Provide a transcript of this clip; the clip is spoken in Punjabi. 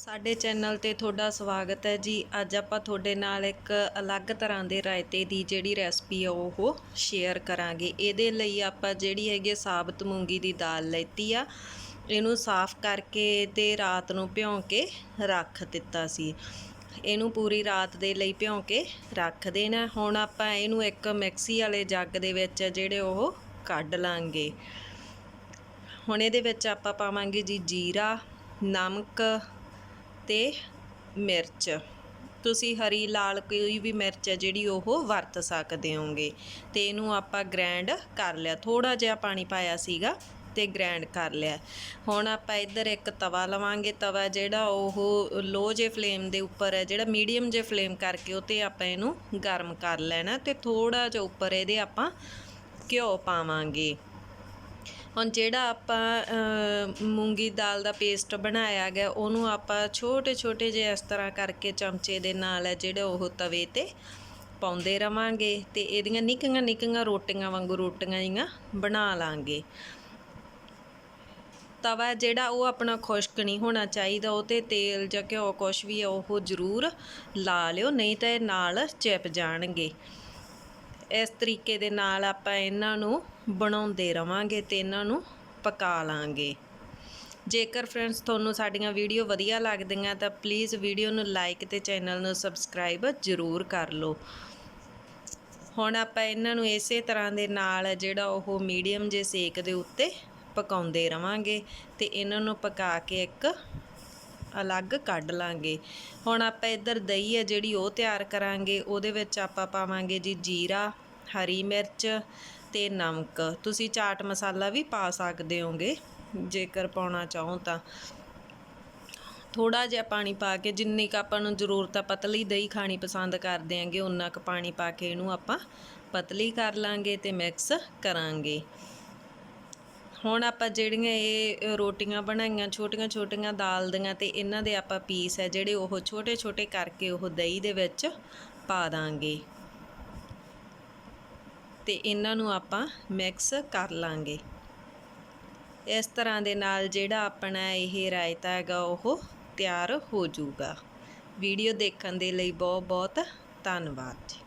ਸਾਡੇ ਚੈਨਲ ਤੇ ਤੁਹਾਡਾ ਸਵਾਗਤ ਹੈ ਜੀ। ਅੱਜ ਆਪਾਂ ਤੁਹਾਡੇ ਨਾਲ ਇੱਕ ਅਲੱਗ ਤਰ੍ਹਾਂ ਦੇ ਰਾਇਤੇ ਦੀ ਜਿਹੜੀ ਰੈਸਪੀ ਆ, ਉਹ ਸ਼ੇਅਰ ਕਰਾਂਗੇ। ਇਹਦੇ ਲਈ ਆਪਾਂ ਜਿਹੜੀ ਹੈਗੀ ਆ, ਸਾਬਤ ਮੂੰਗੀ ਦੀ ਦਾਲ ਲੈਤੀ ਆ। ਇਹਨੂੰ ਸਾਫ਼ ਕਰਕੇ ਤੇ ਰਾਤ ਨੂੰ ਭਿਉਂ ਕੇ ਰੱਖ ਦਿੱਤਾ ਸੀ। ਇਹਨੂੰ ਪੂਰੀ ਰਾਤ ਦੇ ਲਈ ਭਿਉਂ ਕੇ ਰੱਖ ਦੇਣਾ। ਹੁਣ ਆਪਾਂ ਇਹਨੂੰ ਇੱਕ ਮਿਕਸੀ ਵਾਲੇ ਜੱਗ ਦੇ ਵਿੱਚ ਜਿਹੜੇ ਉਹ ਕੱਢ ਲਾਂਗੇ। ਹੁਣ ਇਹਦੇ ਵਿੱਚ ਆਪਾਂ ਪਾਵਾਂਗੇ ਜੀ ਜੀਰਾ, ਨਮਕ ਅਤੇ ਮਿਰਚ। ਤੁਸੀਂ ਹਰੀ ਲਾਲ ਕੋਈ ਵੀ ਮਿਰਚ ਹੈ ਜਿਹੜੀ ਉਹ ਵਰਤ ਸਕਦੇ ਹੋਗੇ। ਤੇ ਇਹਨੂੰ ਆਪਾਂ ਗ੍ਰੈਂਡ ਕਰ ਲਿਆ। ਥੋੜਾ ਜਿਹਾ ਪਾਣੀ ਪਾਇਆ ਸੀਗਾ ਤੇ ਗ੍ਰੈਂਡ ਕਰ ਲਿਆ। ਹੁਣ ਆਪਾਂ ਇੱਧਰ ਇੱਕ ਤਵਾ ਲਵਾਂਗੇ। ਤਵਾ ਜਿਹੜਾ ਉਹ ਲੋ ਜੇ ਫਲੇਮ ਦੇ ਉੱਪਰ ਹੈ, ਜਿਹੜਾ ਮੀਡੀਅਮ ਜੇ ਫਲੇਮ ਕਰਕੇ ਉਹ ਤੇ ਆਪਾਂ ਇਹਨੂੰ ਗਰਮ ਕਰ ਲੈਣਾ ਤੇ ਥੋੜਾ ਜਿਹਾ ਉੱਪਰ ਇਹਦੇ ਆਪਾਂ ਘਿਓ ਪਾਵਾਂਗੇ। ਹੁਣ ਜਿਹੜਾ ਆਪਾਂ ਮੂੰਗੀ ਦਾਲ ਦਾ ਪੇਸਟ ਬਣਾਇਆ ਗਿਆ, ਉਹਨੂੰ ਆਪਾਂ ਛੋਟੇ ਛੋਟੇ ਜਿਹੇ ਇਸ ਤਰ੍ਹਾਂ ਕਰਕੇ ਚਮਚੇ ਦੇ ਨਾਲ ਹੈ, ਜਿਹੜੇ ਉਹ ਤਵੇ ਤੇ ਪਾਉਂਦੇ ਰਵਾਂਗੇ ਤੇ ਇਹਦੀਆਂ ਨਿੱਕੀਆਂ ਨਿੱਕੀਆਂ ਰੋਟੀਆਂ ਵਾਂਗੂ ਰੋਟੀਆਂ ਜੀਆਂ ਬਣਾ ਲਾਂਗੇ। ਤਵਾ ਜਿਹੜਾ ਉਹ ਆਪਣਾ ਖੁਸ਼ਕ ਨਹੀਂ ਹੋਣਾ ਚਾਹੀਦਾ, ਉਹ ਤੇ ਤੇਲ ਜਾਂ ਘਿਓ ਕੁਛ ਵੀ ਹੈ, ਉਹ ਜ਼ਰੂਰ ਲਾ ਲਿਓ, ਨਹੀਂ ਤਾਂ ਇਹ ਨਾਲ ਚਿਪ ਜਾਣਗੇ। ਇਸ ਤਰੀਕੇ ਦੇ ਨਾਲ ਆਪਾਂ ਇਹਨਾਂ ਨੂੰ ਬਣਾਉਂਦੇ ਰਵਾਂਗੇ ਤੇ ਇਹਨਾਂ ਨੂੰ ਪਕਾ ਲਾਂਗੇ। ਜੇਕਰ ਫਰੈਂਡਸ ਤੁਹਾਨੂੰ ਸਾਡੀਆਂ ਵੀਡੀਓ ਵਧੀਆ ਲੱਗਦੀਆਂ ਤਾਂ ਪਲੀਜ਼ ਵੀਡੀਓ ਨੂੰ ਲਾਈਕ ਤੇ ਚੈਨਲ ਨੂੰ ਸਬਸਕ੍ਰਾਈਬ ਜ਼ਰੂਰ ਕਰ ਲਓ। ਹੁਣ ਆਪਾਂ ਇਹਨਾਂ ਨੂੰ ਇਸੇ ਤਰ੍ਹਾਂ ਦੇ ਨਾਲ ਜਿਹੜਾ ਉਹ ਮੀਡੀਅਮ ਜੇ ਸੇਕ ਦੇ ਉੱਤੇ ਪਕਾਉਂਦੇ ਰਵਾਂਗੇ ਤੇ ਇਹਨਾਂ ਨੂੰ ਪਕਾ ਕੇ ਇੱਕ ਅਲੱਗ ਕੱਢ ਲਾਂਗੇ। ਹੁਣ ਆਪਾਂ ਇੱਧਰ ਦਹੀਂ ਹੈ ਜਿਹੜੀ ਉਹ ਤਿਆਰ ਕਰਾਂਗੇ। ਉਹਦੇ ਵਿੱਚ ਆਪਾਂ ਪਾਵਾਂਗੇ ਜੀ ਜੀਰਾ, ਹਰੀ ਮਿਰਚ ਤੇ ਨਮਕ। ਤੁਸੀਂ ਚਾਟ ਮਸਾਲਾ ਵੀ ਪਾ ਸਕਦੇ ਹੋਗੇ, ਜੇਕਰ ਪਾਉਣਾ ਚਾਹੋ ਤਾਂ। ਥੋੜਾ ਜਿਹਾ ਪਾਣੀ ਪਾ ਕੇ ਜਿੰਨੀ ਕੁ ਆਪਾਂ ਨੂੰ ਜ਼ਰੂਰਤ ਆ, ਪਤਲੀ ਦਹੀਂ ਖਾਣੀ ਪਸੰਦ ਕਰਦੇ ਆਂਗੇ ਉਨਾ ਕੁ ਪਾਣੀ ਪਾ ਕੇ ਇਹਨੂੰ ਆਪਾਂ ਪਤਲੀ ਕਰ ਲਾਂਗੇ ਤੇ ਮਿਕਸ ਕਰਾਂਗੇ। ਹੁਣ ਆਪਾਂ ਜਿਹੜੀਆਂ ਇਹ ਰੋਟੀਆਂ ਬਣਾਈਆਂ ਛੋਟੀਆਂ ਛੋਟੀਆਂ ਦਾਲ ਦੀਆਂ ਤੇ ਇਹਨਾਂ ਦੇ ਆਪਾਂ ਪੀਸ ਹੈ ਜਿਹੜੇ ਉਹ ਛੋਟੇ ਛੋਟੇ ਕਰਕੇ ਉਹ ਦਹੀਂ ਦੇ ਵਿੱਚ ਪਾ ਦਾਂਗੇ। ਤੇ ਇਹਨਾਂ ਨੂੰ ਆਪਾਂ ਮਿਕਸ ਕਰ ਲਾਂਗੇ। ਇਸ ਤਰ੍ਹਾਂ ਦੇ ਨਾਲ ਜਿਹੜਾ ਆਪਣਾ ਇਹ ਰਾਇਤਾ ਹੈਗਾ ਉਹ ਤਿਆਰ ਹੋ ਜਾਊਗਾ। ਵੀਡੀਓ ਦੇਖਣ ਦੇ ਲਈ ਬਹੁਤ ਬਹੁਤ ਧੰਨਵਾਦ ਜੀ।